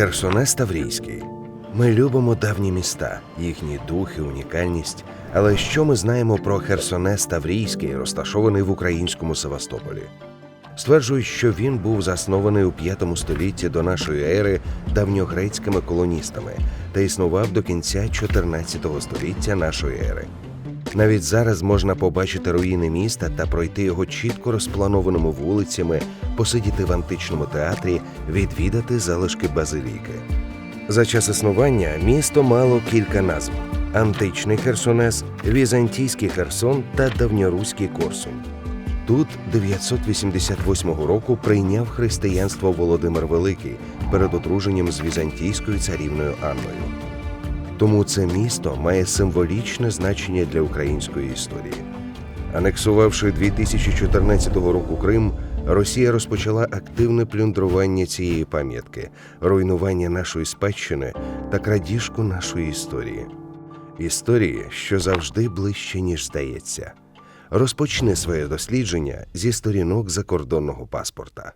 Херсонес Таврійський. Ми любимо давні міста, їхні духи, унікальність. Але що ми знаємо про Херсонес Таврійський, розташований в українському Севастополі? Стверджують, що він був заснований у 5 столітті до нашої ери давньогрецькими колоністами та існував до кінця 14 століття нашої ери. Навіть зараз можна побачити руїни міста та пройти його чітко розпланованими вулицями, посидіти в античному театрі, відвідати залишки базиліки. За час існування місто мало кілька назв: античний Херсонес, візантійський Херсон та давньоруський Корсунь. Тут 988 року прийняв християнство Володимир Великий перед одруженням з візантійською царівною Анною. Тому це місто має символічне значення для української історії. Анексувавши 2014 року Крим, Росія розпочала активне плюндрування цієї пам'ятки, руйнування нашої спадщини та крадіжку нашої історії. Історії, що завжди ближче, ніж здається. Розпочни своє дослідження зі сторінок закордонного паспорта.